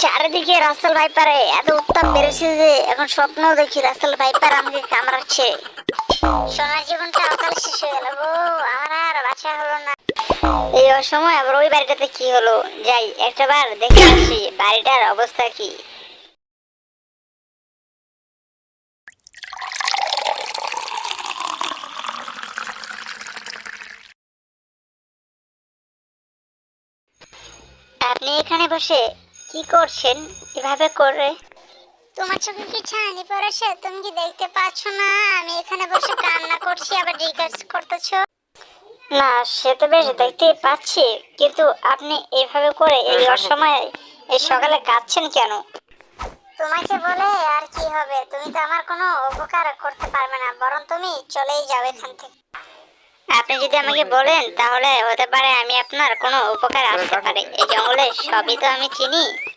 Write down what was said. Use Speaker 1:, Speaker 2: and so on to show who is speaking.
Speaker 1: চারিদিকে রাসেল ভাইপারে এত উত্তাপ বেড়েছে যে এখন স্বপ্ন দেখি রাসেল ভাইপার আমাকে কামড়াচ্ছে। সোনার জীবনটা অকাল শেষ হয়ে গেল গো, আমার আর বাসা হলো না। এই অসময় আবার ওই বাড়িটাতে কি হলো? যাই, একটা বার দেখে আসি, বাড়িটার অবস্থা কি? আপনি এখানে বসে কি করছেন? এভাবে করে? তোমার চোখে কি ছানি পড়েছে? তুমি কি দেখতে পাচ্ছ না? আমি এখানে বসে কান্না করছি আবার জিজ্ঞেস করতেছো। না সে তো বেশ দেখতে পাচ্ছি কিন্তু আপনি এভাবে করে এই অসময়ে এই সকালে কাঁদছেন কেন? তোমাকে বলে আর কি হবে? তুমি তো আমার কোনো উপকার করতে পারবে না বরং তুমি চলেই যাও এখান থেকে। আপনি যদি আমাকে বলেন তাহলে হতে পারে আমি আপনার কোনো উপকার আসতে পারে। এই সবই তো আমি চিনি।